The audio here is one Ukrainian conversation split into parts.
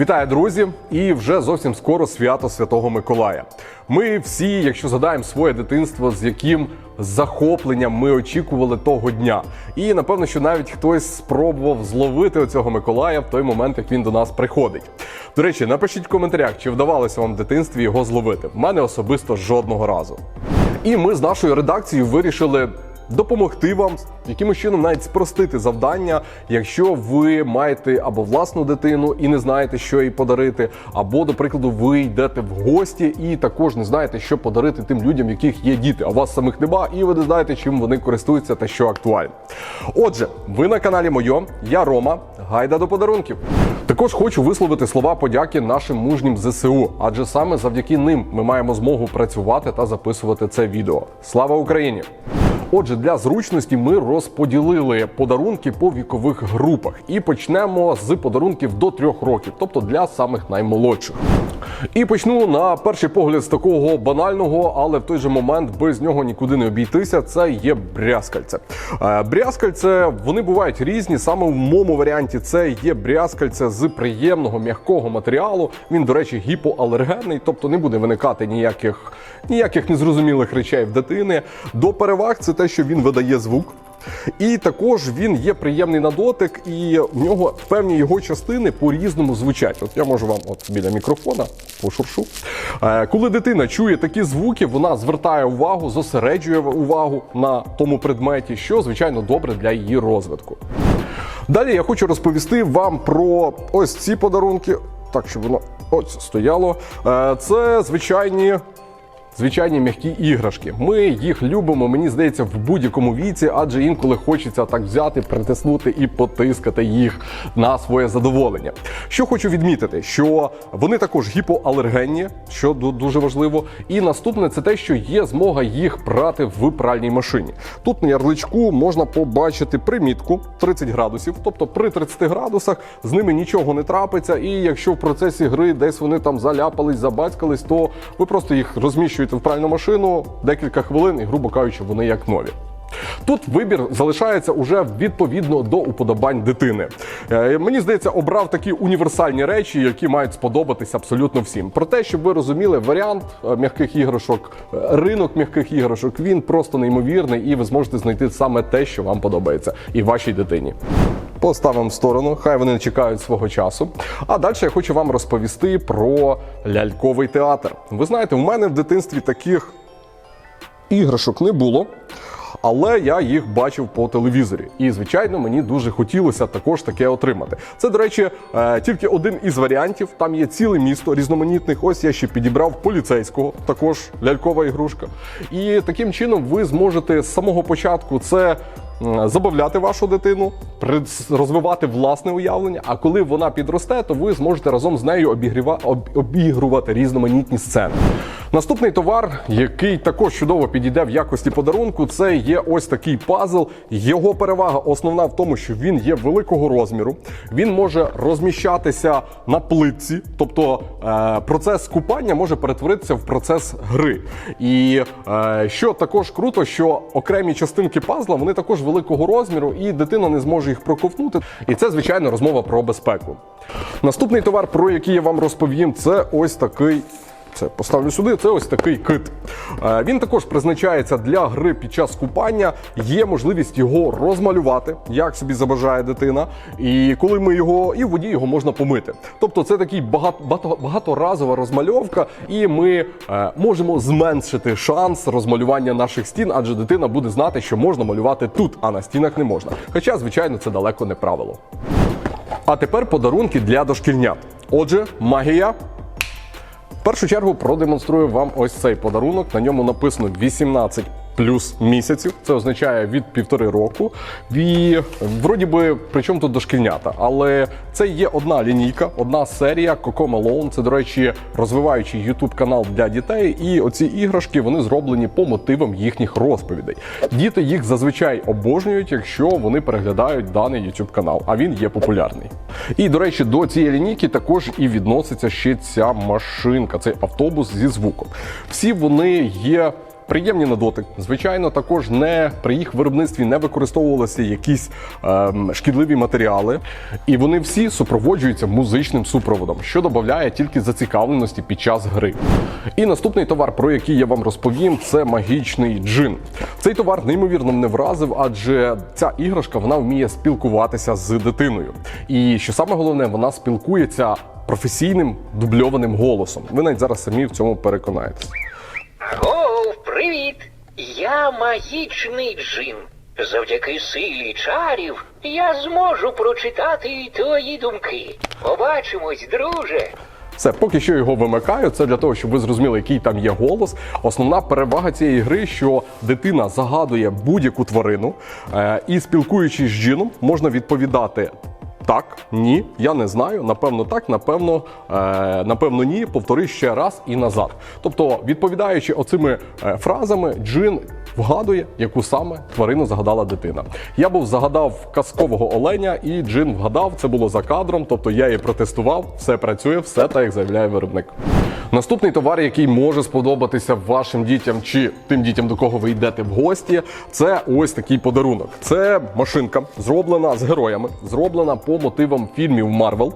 Вітаю, друзі! І вже зовсім скоро свято Святого Миколая. Ми всі, якщо згадаємо своє дитинство, з яким захопленням ми очікували того дня. І напевно, що навіть хтось спробував зловити оцього Миколая в той момент, як він до нас приходить. До речі, напишіть в коментарях, чи вдавалося вам в дитинстві його зловити. В мене особисто жодного разу. І ми з нашою редакцією вирішили допомогти вам якимось чином навіть спростити завдання, якщо ви маєте або власну дитину і не знаєте, що їй подарити, або, до прикладу, ви йдете в гості і також не знаєте, що подарити тим людям, яких є діти, а вас самих нема, і ви не знаєте, чим вони користуються та що актуально. Отже, ви на каналі Мойо, я Рома, гайда до подарунків. Також хочу висловити слова подяки нашим мужнім ЗСУ, адже саме завдяки ним ми маємо змогу працювати та записувати це відео. Слава Україні! Отже, для зручності ми розподілили подарунки по вікових групах і почнемо з подарунків до трьох років, тобто для самих наймолодших. І почну на перший погляд з такого банального, але в той же момент без нього нікуди не обійтися. Це є брязкальце. Е, Брязкальце вони бувають різні. Саме в моєму варіанті це є брязкальце з приємного м'якого матеріалу. Він, до речі, гіпоалергенний, тобто не буде виникати ніяких ніяких незрозумілих речей в дитини. До переваг це те, що він видає звук. І також він є приємний на дотик, і в нього певні його частини по-різному звучать. От я можу вам от біля мікрофона пошуршу. Е, Коли дитина чує такі звуки, вона звертає увагу, зосереджує увагу на тому предметі, що звичайно добре для її розвитку. Далі я хочу розповісти вам про ось ці подарунки. Так, щоб воно ось стояло. Е, Це звичайні звичайні м'які іграшки. Ми їх любимо, мені здається, в будь-якому віці, адже інколи хочеться так взяти, притиснути і потискати їх на своє задоволення. Що хочу відмітити, що вони також гіпоалергенні, що дуже важливо. І наступне це те, що є змога їх брати в пральній машині. Тут на ярличку можна побачити примітку 30 градусів, тобто при 30 градусах з ними нічого не трапиться. І якщо в процесі гри десь вони там заляпались, забацькались, то ви просто їх розміщуєте в пральну машину декілька хвилин, і, грубо кажучи, вони як нові. Тут вибір залишається уже відповідно до уподобань дитини. Е, мені здається, обрав такі універсальні речі, які мають сподобатися абсолютно всім. Про те, щоб ви розуміли, варіант е, м'яких іграшок, е, ринок м'яких іграшок, він просто неймовірний, і ви зможете знайти саме те, що вам подобається, і вашій дитині. Поставимо в сторону, хай вони чекають свого часу. А далі я хочу вам розповісти про ляльковий театр. Ви знаєте, в мене в дитинстві таких іграшок не було. Але я їх бачив по телевізорі, і звичайно, мені дуже хотілося також таке отримати. Це, до речі, е, тільки один із варіантів. Там є ціле місто різноманітних. Ось я ще підібрав поліцейського, також лялькова ігрушка. І таким чином ви зможете з самого початку це. М, Забавляти вашу дитину, розвивати власне уявлення. А коли вона підросте, то ви зможете разом з нею обігріва- об- обігрувати різноманітні сцени. Наступний товар, який також чудово підійде в якості подарунку, це є ось такий пазл. Його перевага основна в тому, що він є великого розміру. Він може розміщатися на плитці, тобто е, процес купання може перетворитися в процес гри. І е, що також круто, що окремі частинки пазла вони також великого розміру, і дитина не зможе їх проковтнути. І це звичайно розмова про безпеку. Наступний товар, про який я вам розповім, це ось такий. Це поставлю сюди. Це ось такий кит. Е, Він також призначається для гри під час купання. Є можливість його розмалювати, як собі забажає дитина. І коли ми його і в воді його можна помити. Тобто, це такий багато, багато, багаторазова розмальовка, і ми е, можемо зменшити шанс розмалювання наших стін, адже дитина буде знати, що можна малювати тут, а на стінах не можна. Хоча, звичайно, це далеко не правило. А тепер подарунки для дошкільнят. Отже, магія. Першу чергу продемонструю вам ось цей подарунок. На ньому написано 18 плюс місяців. Це означає від півтори року. І вроді би, при чому тут дошкільнята? Але це є одна лінійка, одна серія Coco Malone. Це, до речі, розвиваючий youtube канал для дітей. І оці іграшки вони зроблені по мотивам їхніх розповідей. Діти їх зазвичай обожнюють, якщо вони переглядають даний youtube канал, а він є популярний. І до речі, до цієї лінійки також і відноситься ще ця машинка, цей автобус зі звуком. Всі вони є приємні на дотик. Звичайно, також не при їх виробництві не використовувалися якісь ем, шкідливі матеріали, і вони всі супроводжуються музичним супроводом, що додає тільки зацікавленості під час гри. І наступний товар, про який я вам розповім, це магічний джин. Цей товар неймовірно мене вразив, адже ця іграшка вона вміє спілкуватися з дитиною. І що саме головне, вона спілкується професійним дубльованим голосом. Ви навіть зараз самі в цьому переконаєтесь. Привіт! Я магічний джин. Завдяки силі чарів я зможу прочитати твої думки. Побачимось, друже. Все, поки що його вимикаю. Це для того, щоб ви зрозуміли, який там є голос. Основна перевага цієї гри, що дитина загадує будь-яку тварину, е, і спілкуючись з джином, можна відповідати. Так, ні, я не знаю. Напевно, так, напевно, е, напевно, ні. Повтори ще раз і назад. Тобто, відповідаючи оцими е, фразами, джин вгадує, яку саме тварину загадала дитина. Я був загадав казкового оленя, і джин вгадав. Це було за кадром. Тобто я її протестував, все працює, все так, як заявляє виробник. Наступний товар, який може сподобатися вашим дітям чи тим дітям, до кого ви йдете в гості, це ось такий подарунок. Це машинка, зроблена з героями, зроблена по мотивам фільмів Марвел,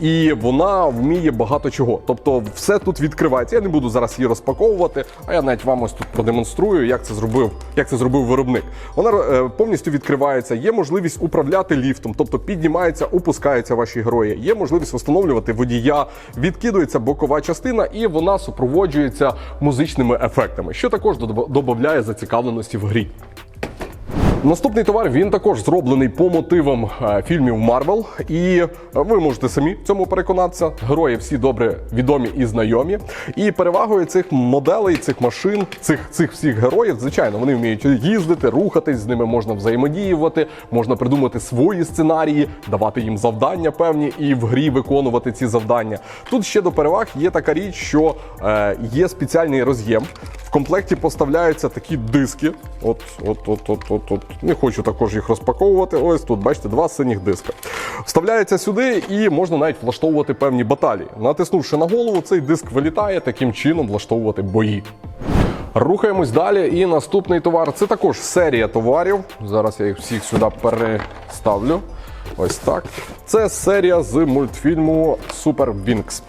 і вона вміє багато чого. Тобто, все тут відкривається. Я не буду зараз її розпаковувати, а я навіть вам ось тут продемонструю, як це зробив, як це зробив виробник. Вона е, повністю відкривається. Є можливість управляти ліфтом, тобто піднімаються, опускаються ваші герої. Є можливість встановлювати водія, відкидується бокова частина, і вона супроводжується музичними ефектами, що також додає зацікавленості в грі. Наступний товар він також зроблений по мотивам е, фільмів Марвел, і е, ви можете самі цьому переконатися. Герої всі добре відомі і знайомі. І перевагою цих моделей, цих машин, цих цих всіх героїв, звичайно, вони вміють їздити, рухатись, з ними можна взаємодіювати, можна придумати свої сценарії, давати їм завдання певні і в грі виконувати ці завдання. Тут ще до переваг є така річ, що е, є спеціальний роз'єм. В комплекті поставляються такі диски. От, от, от, от, от, от. Не хочу також їх розпаковувати. Ось тут, бачите, два синіх диска. Вставляється сюди і можна навіть влаштовувати певні баталії. Натиснувши на голову, цей диск вилітає, таким чином влаштовувати бої. Рухаємось далі. І наступний товар це також серія товарів. Зараз я їх всіх сюди переставлю. Ось так. Це серія з мультфільму Супер Вінкс.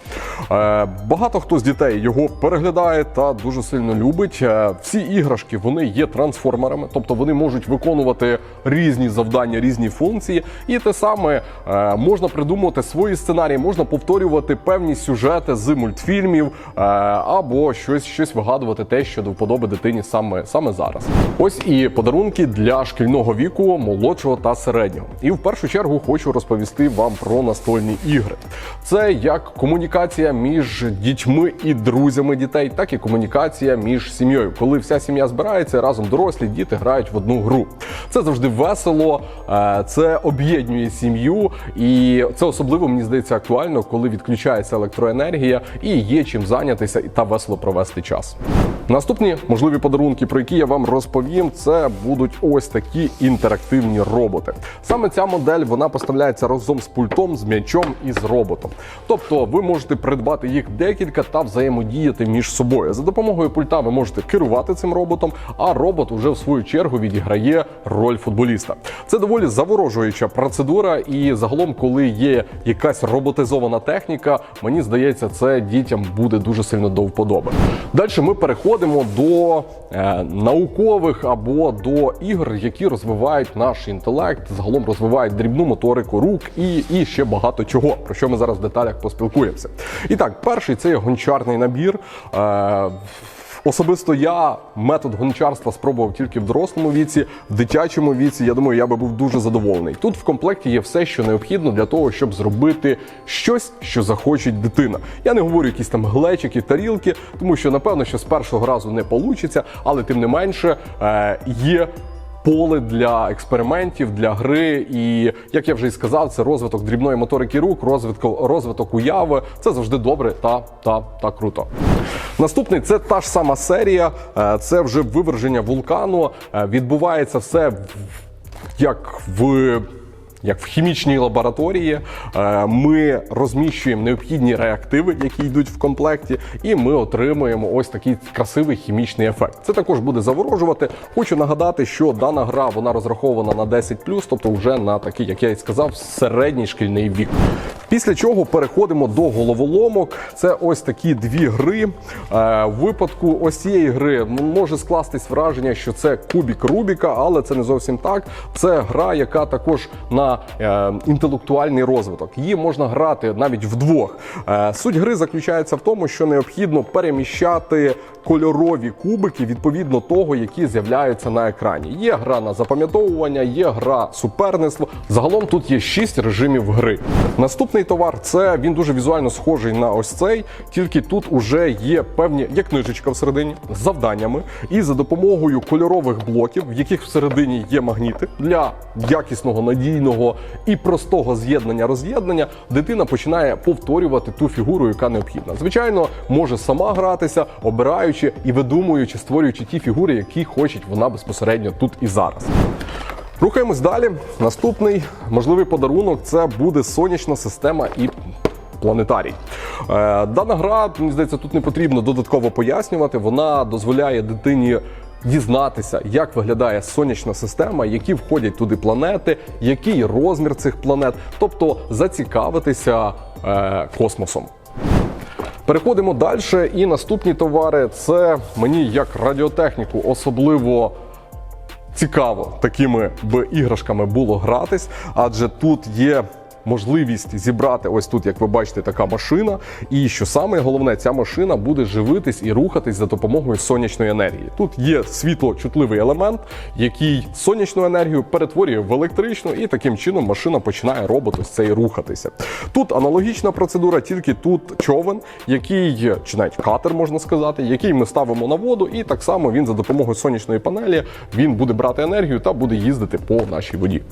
Е, багато хто з дітей його переглядає та дуже сильно любить. Е, всі іграшки вони є трансформерами, тобто вони можуть виконувати різні завдання, різні функції. І те саме е, можна придумувати свої сценарії, можна повторювати певні сюжети з мультфільмів або щось, щось вигадувати те, що до вподоби дитині саме, саме зараз. Ось і подарунки для шкільного віку, молодшого та середнього. І в першу чергу хочу розповісти вам про настольні ігри. Це як комунікація між дітьми і друзями дітей, так і комунікація між сім'єю. Коли вся сім'я збирається, разом дорослі діти грають в одну гру. Це завжди весело, е, це об'єднує сім'ю, і це особливо мені здається актуально, коли відключається електроенергія і є чим зайнятися та весело провести час. Наступні можливі подарунки, про які я вам розповім, це будуть ось такі інтерактивні роботи. Саме ця модель вона поставляється разом з пультом, з м'ячом і з роботом. Тобто ви можете придбати їх декілька та взаємодіяти між собою. За допомогою пульта ви можете керувати цим роботом, а робот уже в свою чергу відіграє роль футболіста. Це доволі заворожуюча процедура, і загалом, коли є якась роботизована техніка, мені здається, це дітям буде дуже сильно до вподоби. Далі ми переходимо до е, наукових або до ігр, які розвивають наш інтелект, загалом розвивають дрібну моторику рук і, і ще багато чого, про що ми зараз в деталях поспілкуємося. І так, перший це гончарний набір. Е, Особисто я метод гончарства спробував тільки в дорослому віці, в дитячому віці. Я думаю, я би був дуже задоволений. Тут в комплекті є все, що необхідно для того, щоб зробити щось, що захоче дитина. Я не говорю якісь там глечики, тарілки, тому що напевно, що з першого разу не вийде, але тим не менше е, є поле для експериментів, для гри. І як я вже і сказав, це розвиток дрібної моторики рук, розвиток, розвиток уяви. Це завжди добре та, та, та круто. Наступний це та ж сама серія, е, це вже виверження вулкану. Е, Відбувається все як в як в хімічній лабораторії. Е, Ми розміщуємо необхідні реактиви, які йдуть в комплекті, і ми отримуємо ось такий красивий хімічний ефект. Це також буде заворожувати. Хочу нагадати, що дана гра вона розрахована на 10+, тобто вже на такий, як я і сказав, середній шкільний вік. Після чого переходимо до головоломок. Це ось такі дві гри. Е, В випадку ось цієї гри може скластись враження, що це кубік Рубіка, але це не зовсім так. Це гра, яка також на е, інтелектуальний розвиток. Її можна грати навіть вдвох. Е, Суть гри заключається в тому, що необхідно переміщати кольорові кубики відповідно того, які з'являються на екрані. Є гра на запам'ятовування, є гра суперництво. Загалом тут є шість режимів гри. Наступний товар це він дуже візуально схожий на ось цей, тільки тут уже є певні є книжечка всередині з завданнями, і за допомогою кольорових блоків, в яких всередині є магніти для якісного, надійного і простого з'єднання роз'єднання, дитина починає повторювати ту фігуру, яка необхідна. Звичайно, може сама гратися, обираючи і видумуючи, створюючи ті фігури, які хоче вона безпосередньо тут і зараз. Рухаємось далі. Наступний можливий подарунок це буде сонячна система і. Планетарій. Е, дана гра, мені здається, тут не потрібно додатково пояснювати. Вона дозволяє дитині дізнатися, як виглядає сонячна система, які входять туди планети, який розмір цих планет, тобто зацікавитися е, космосом. Переходимо далі. І наступні товари це мені як радіотехніку особливо цікаво такими б іграшками було гратись, адже тут є. Можливість зібрати ось тут, як ви бачите, така машина. І що саме головне, ця машина буде живитись і рухатись за допомогою сонячної енергії. Тут є світлочутливий елемент, який сонячну енергію перетворює в електричну, і таким чином машина починає робот ось цей рухатися. Тут аналогічна процедура, тільки тут човен, який чи навіть катер можна сказати, який ми ставимо на воду, і так само він за допомогою сонячної панелі він буде брати енергію та буде їздити по нашій воді.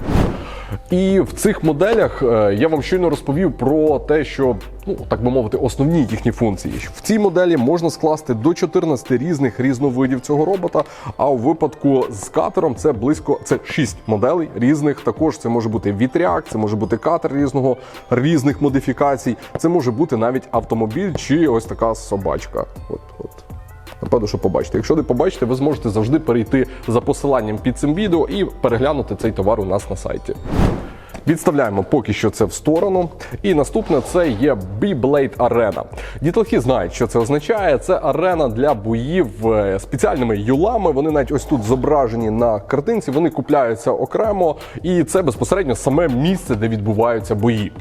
І в цих моделях е, я вам щойно розповів про те, що ну так би мовити, основні їхні функції. В цій моделі можна скласти до 14 різних різновидів цього робота. А у випадку з катером це близько це 6 моделей різних. Також це може бути вітряк, це може бути катер різного різних модифікацій. Це може бути навіть автомобіль чи ось така собачка. От, от. Напевно, що побачите. Якщо не побачите, ви зможете завжди перейти за посиланням під цим відео і переглянути цей товар у нас на сайті. Відставляємо поки що це в сторону. І наступне це є B-Blade Arena. Дітлахи знають, що це означає. Це арена для боїв е, спеціальними юлами. Вони навіть ось тут зображені на картинці. Вони купляються окремо, і це безпосередньо саме місце, де відбуваються бої.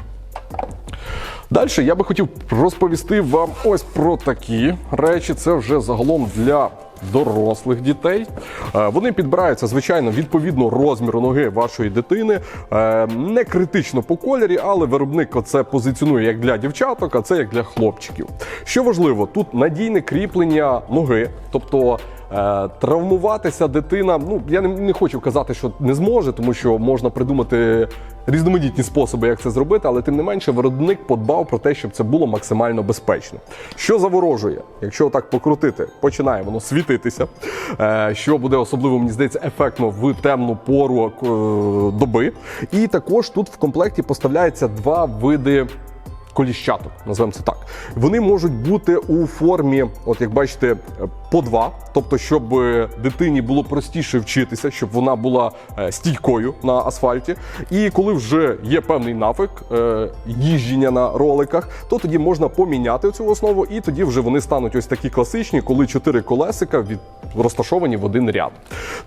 Далі я би хотів розповісти вам ось про такі речі. Це вже загалом для дорослих дітей. Е, Вони підбираються, звичайно, відповідно розміру ноги вашої дитини. Е, Не критично по кольорі, але виробник це позиціонує як для дівчаток, а це як для хлопчиків. Що важливо, тут надійне кріплення ноги, тобто. Е, травмуватися дитина, ну я не, не хочу казати, що не зможе, тому що можна придумати різноманітні способи, як це зробити, але тим не менше виробник подбав про те, щоб це було максимально безпечно. Що заворожує, якщо так покрутити, починає воно світитися, е, що буде особливо, мені здається, ефектно в темну пору е, доби. І також тут в комплекті поставляється два види коліщаток, називаємо це так. Вони можуть бути у формі, от як бачите, по два, тобто, щоб е, дитині було простіше вчитися, щоб вона була е, стійкою на асфальті. І коли вже є певний навик е, їждження на роликах, то тоді можна поміняти цю основу, і тоді вже вони стануть ось такі класичні, коли чотири колесика від розташовані в один ряд.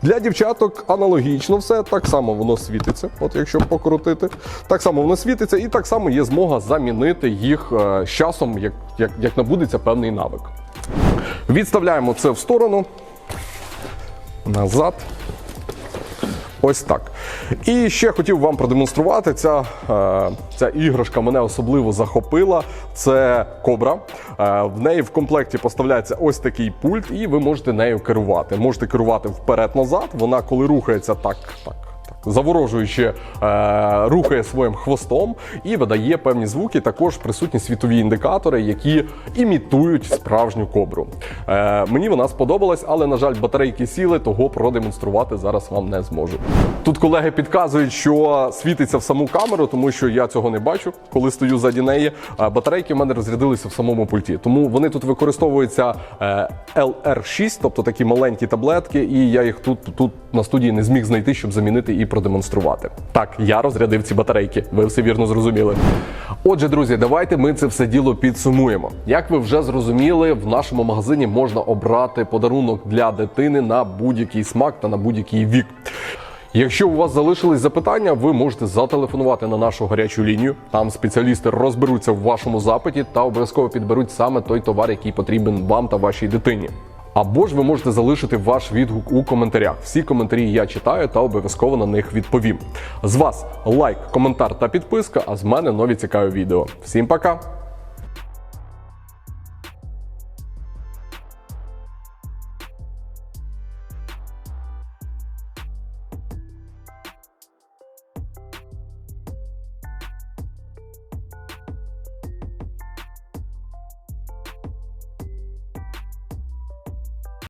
Для дівчаток аналогічно все так само воно світиться. От якщо покрутити, так само воно світиться, і так само є змога замінити їх з часом, як, як, як набудеться певний навик. Відставляємо це в сторону. Назад. Ось так. І ще хотів вам продемонструвати. Ця, е, ця іграшка мене особливо захопила. Це кобра. Е, в неї в комплекті поставляється ось такий пульт, і ви можете нею керувати. Можете керувати вперед-назад. Вона, коли рухається так, так, так. Заворожуючи е, рухає своїм хвостом і видає певні звуки. Також присутні світові індикатори, які імітують справжню кобру. Е, мені вона сподобалась, але на жаль, батарейки сіли, того продемонструвати зараз вам не зможу. Тут колеги підказують, що світиться в саму камеру, тому що я цього не бачу, коли стою ззаді неї. А батарейки в мене розрядилися в самому пульті. Тому вони тут використовуються е, LR6, тобто такі маленькі таблетки, і я їх тут, тут на студії не зміг знайти, щоб замінити і продемонструвати. Так, я розрядив ці батарейки. Ви все вірно зрозуміли. Отже, друзі, давайте ми це все діло підсумуємо. Як ви вже зрозуміли, в нашому магазині можна обрати подарунок для дитини на будь-який смак та на будь-який вік. Якщо у вас залишились запитання, ви можете зателефонувати на нашу гарячу лінію. Там спеціалісти розберуться в вашому запиті та обов'язково підберуть саме той товар, який потрібен вам та вашій дитині. Або ж ви можете залишити ваш відгук у коментарях. Всі коментарі я читаю та обов'язково на них відповім. З вас лайк, коментар та підписка. А з мене нові цікаві відео. Всім пока!